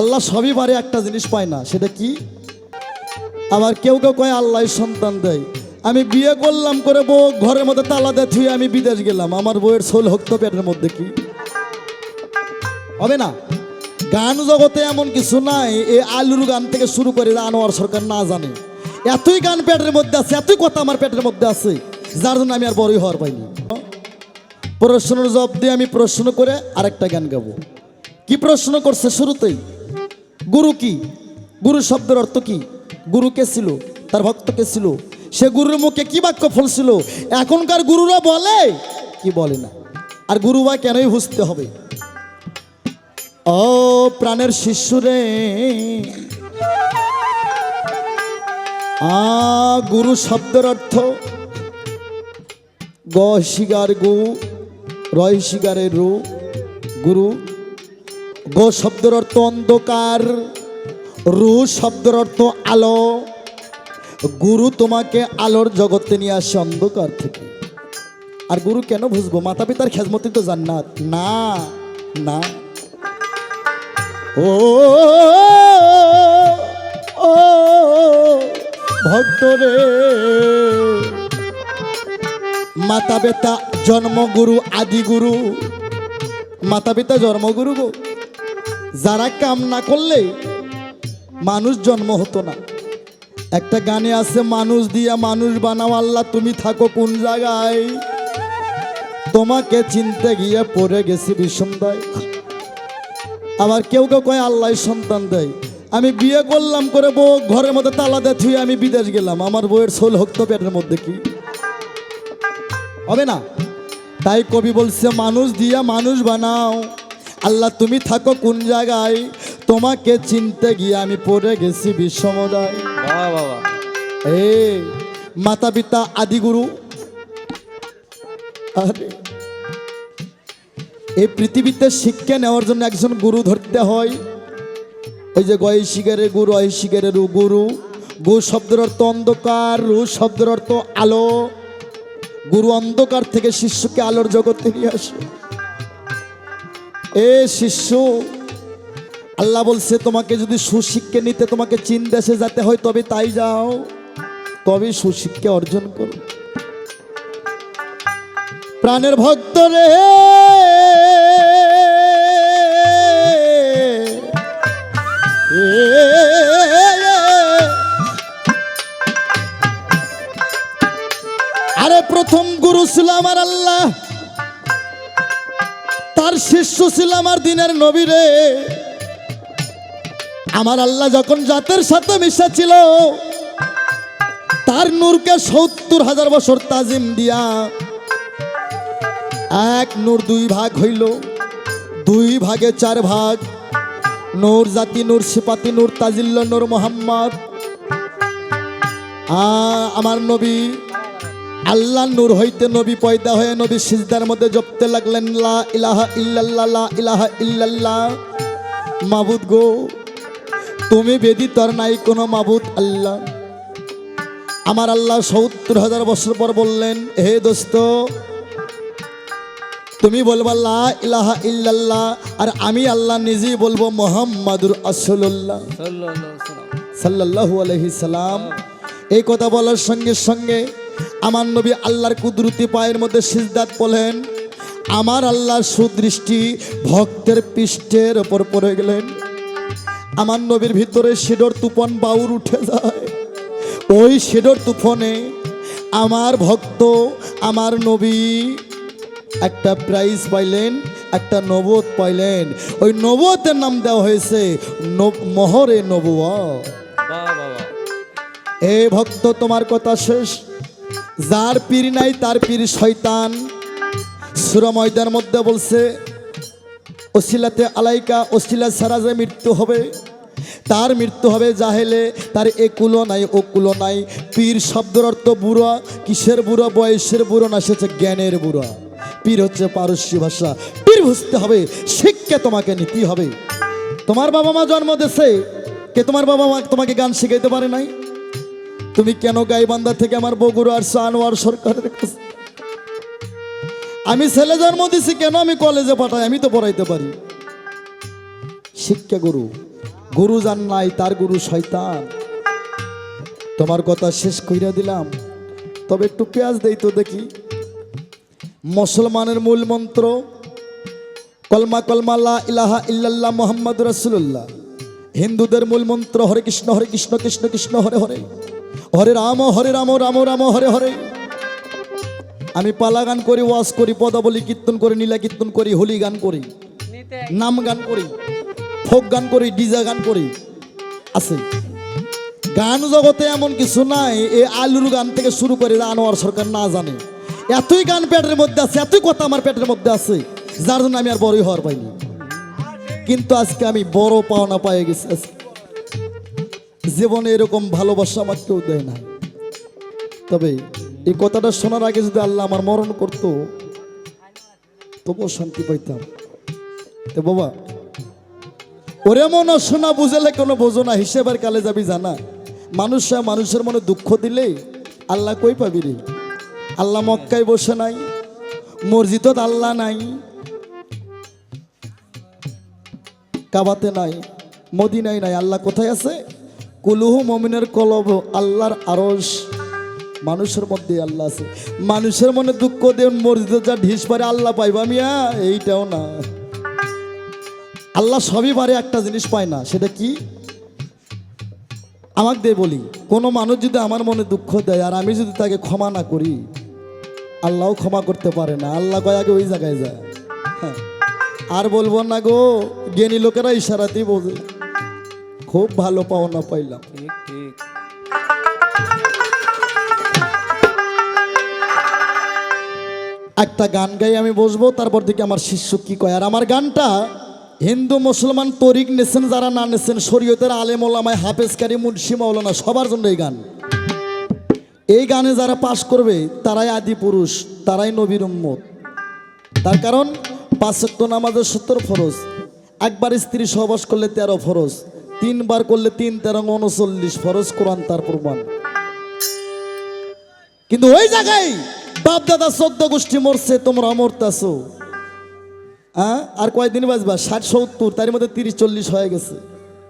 আল্লাহ সবই পারে, একটা জিনিস পায় না, সেটা কি? আবার কেউ কেউ কয়, আল্লাহ সন্তান দেয়। আমি বিয়ে করলাম করে বউ ঘরের মধ্যে তালা দিয়ে থুয়ে আমি বিদেশ গেলাম, আমার বউয়ের সোল হক্ত পেটের মধ্যে কি? হবে না? গান জগতে এমন কিছু নাই, এই আলুর গান থেকে শুরু করে আনোয়ার সরকার না জানে। এতই গান পেটের মধ্যে আছে, এতই কথা আমার পেটের মধ্যে আছে, যার জন্য আমি আর বড়ই হওয়ার পাইনি। প্রশ্নের জবাব দিয়ে আমি প্রশ্ন করে আরেকটা গান গাবো। কি প্রশ্ন করছে শুরুতেই? গুরু কি? গুরু শব্দের অর্থ কি? গুরু কে ছিল? তার ভক্ত কে ছিল? সে গুরুর মুখে কি বাক্য ফলছিল? এখনকার গুরুরা বলে কি বলে না। আর গুরু বা কেনই বুঝতে হবে? ও প্রাণের শিশুরে। আ, গুরু শব্দের অর্থ গ শিগার গু, রয় শিগারের রু, গুরু গো শব্দের অর্থ অন্ধকার, রু শব্দের অর্থ আলো। গুরু তোমাকে আলোর জগতে নিয়ে আসে অন্ধকার থেকে। আর গুরু কেন বুঝব? মাতা পিতার খেজমতি তো জান্নাত। না না। ও ভক্তরে। মাতা পিতা জন্মগুরু, আদিগুরু। মাতা পিতা জন্মগুরু গো। যারা কাম না করলে মানুষ জন্ম হতো না। একটা গানে আছে, মানুষ দিয়া মানুষ বানাও, আল্লাহ তুমি থাকো কোন জায়গায়? তোমাকে চিনতে গিয়ে পড়ে গেছি বিষমদায় আবার কেউ কেউ কয়, আল্লাহ সন্তান দেয়। আমি বিয়ে করলাম করে বউ, ঘরের মধ্যে তালা দিয়ে থুয়ে আমি বিদেশ গেলাম। আমার বউয়ের সোল হক্ত পেটের মধ্যে কি? হবে না? তাই কবি বলছে, মানুষ দিয়া মানুষ বানাও। আল্লাহ তুমি থাকো কোন জায়গায়? তোমাকে চিনতে গিয়ে আমি পড়ে গেছি বিশ্বমদায় এ মাতা পিতা আদিগুরু। আরে এই পৃথিবীতে শিক্ষা নেওয়ার জন্য একজন গুরু ধরতে হয়। ওই যে গয় শিকারের গুরু অয় শিকারের গুরু। গু শব্দের অর্থ অন্ধকার রু শব্দের অর্থ আলো। গুরু অন্ধকার থেকে শিষ্যকে আলোর জগতে নিয়ে আসে। এ শিষ্য আল্লাহ বলছে, তোমাকে যদি সুশিক্ষা নিতে, তোমাকে চীন দেশে যেতে হয়, তবে তাই যাও। তবে সুশিক্ষা অর্জন করো। প্রাণের ভক্ত রে। আরে প্রথম গুরু ছিল আমার আল্লাহ। তার শিষ্য ছিল আমার দিনের নবীরে আমার আল্লাহ যখন জাতের সাথে মিশা ছিল তার নূরকে সত্তর হাজার বছর তাজিম দিয়া এক নূর দুই ভাগ হইল, দুই ভাগে চার ভাগ। নূর জাতি, নূর সিপাতি, নূর তাজিল্ল, নূর মোহাম্মদ। আমার নবী আল্লাহ নূর হইতে নবী পয়দা হয়ে নবী সিজদার মধ্যে জপতে লাগলেন লা ইলাহা ইল্লাল্লাহ লা ইলাহা ইল্লাল্লাহ। মাবুদ গো তুমি বেদিত আর নাই কোনো মাবুদ আল্লাহ। আমার আল্লাহ সত্তর হাজার বছর পর বললেন হে দোস্ত তুমি বলবা লা ইলাহা ইল্লাল্লাহ আর আমি আল্লাহ নিজেই বলব মোহাম্মদুর আসল্লাহ সাল্লাল্লাহু আলাইহি সালাম এই কথা বলার সঙ্গে সঙ্গে আমার নবী আল্লাহর কুদরতি পায়ের মধ্যে সিজদাত বলেন আমার আল্লাহর সুদৃষ্টি ভক্তের পৃষ্ঠের ওপর পড়ে গেলেন। আমার নবীর ভিতরে শেডর তুফান বাউর উঠে যায়। ওই শেডর তুফনে আমার ভক্ত আমার নবী একটা প্রাইজ পাইলেন একটা নবদ পাইলেন। ওই নবদের নাম দেওয়া হয়েছে মোহরে নবুয়া এ ভক্ত তোমার কথা শেষ। যার পীর নাই, তার পীর শয়তান। সুরময়দার মধ্যে বলছে অশিলাতে আলাইকা অশিলা ছাড়া যে মৃত্যু হবে, তার মৃত্যু হবে জাহেলে, তার এ কুলো নাই, ও কুলো নাই। পীর শব্দের অর্থ বুড়া, কিসের বুড়া, বয়সের বুড়ো না সেছে জ্ঞানের বুড়া। পীর হচ্ছে পারস্যি ভাষা। পীর বুঝতে হবে, শিক্ষা তোমাকে নিতেই হবে। তোমার বাবা মা জন্ম দেশে কে তোমার বাবা মা তোমাকে গান শিখাইতে পারে নাই? তুমি কেন গাইবান্ধা থেকে আমার বগুড়া আর আনোয়ার সরকারের কাছে? আমি ছেলে জন্ম দিছি, কেন আমি কলেজে পাঠাই? আমি তো পড়াইতে পারি। শিক্ষা গুরু গুরু জান নাই, তার গুরু শয়তান। তোমার কথা শেষ কইরা দিলাম। তবে একটু পেঁয়াজ দেই তো দেখি। মুসলমানের মূল মন্ত্র, কলমা কলমা লা ইলাহা ইল্লাল্লাহ মোহাম্মদ রাসূলুল্লাহ। হিন্দুদের মূল মন্ত্র, হরে কৃষ্ণ হরে কৃষ্ণ কৃষ্ণ কৃষ্ণ, হরে হরে। হরে রাম হরে রাম রাম রাম হরে হরে। আমি পালা গান করি ওয়াজ করি পদাবলী কীর্তন করি নীলা কীর্তন করি হোলি গান করি নাম গান করি ফোক গান করি ডিজা গান করি আছে। গান জগতে এমন কিছু নাই এই আলুর গান থেকে শুরু করে আনোয়ার সরকার না জানে। এতই গান পেটের মধ্যে আছে এতই কথা আমার পেটের মধ্যে আছে যার জন্য আমি আর বড়ই হওয়ার পাইনি। কিন্তু আজকে আমি বড় পাওনা পাই গেছি আজকে। জীবনে এরকম ভালোবাসা আমার কেউ দেয় না। তবে এই কথাটা শোনার আগে যদি আল্লাহ আমার মরণ করতো, তবুও শান্তি পাইতাম। তো বাবা, ওরে মনে শোনা বুঝালে কোনো বোঝো না, হিসেবের কালে যাবি জানা। মানুষ মানুষের মনে দুঃখ দিলে আল্লাহ কই পাবি রে? আল্লাহ মক্কায় বসে নাই, মসজিদত আল্লাহ নাই, কাবাতে নাই, মদিনায় নাই, আল্লাহ কোথায় আছে? কুলুহু মমিনের কলব আল্লাহর আরস মানুষের মধ্যে আল্লাহ আছে। মানুষের মনে দুঃখ দেন, মসজিদে যা ঢিস পারে আল্লাহ পাইবা মিয়া এইটাও না। আল্লাহ সবই পারে, একটা জিনিস পায় না, সেটা কি? আমাকে দিয়ে বলি, কোনো মানুষ যদি আমার মনে দুঃখ দেয় আর আমি যদি তাকে ক্ষমা না করি, আল্লাহও ক্ষমা করতে পারে না। আল্লাহ কয় আগে ওই জায়গায় যায়। হ্যাঁ। আর বলব না গো, জ্ঞানী লোকেরা ইশারাতেই বোঝে। খুব ভালো পাওনা পাইলাম। ঠিক ঠিক। একটা গান গাই আমি বসবো তারপর থেকে আমার শিষ্য কি কয়। আর আমার গানটা হিন্দু মুসলমান তরিক নেছেন যারা না নেছেন শরীয়তের আলেম ওলামায় হাফেজকারী মুন্সি মাওলানা সবার জন্য এই গান। এই গানে যারা পাশ করবে তারাই আদি পুরুষ তারাই নবীর উম্মত। তার কারণ পাঁচক্ত নামাজের সত্তর ফরজ একবার স্ত্রী সহবাস করলে তেরো ফরজ। তিনবার করলে তিন তেরো উনচল্লিশ, ফরজ কোরআন তার প্রমাণ। কিন্তু ওই জায়গায় বাপ দাদা চোদ্দ গোষ্ঠী মরছে, তোমরা মরতাছো। হ্যাঁ আর কয়দিন বাজবা ষাট, সত্তর, তার মধ্যে তিরিশ, চল্লিশ হয়ে গেছে।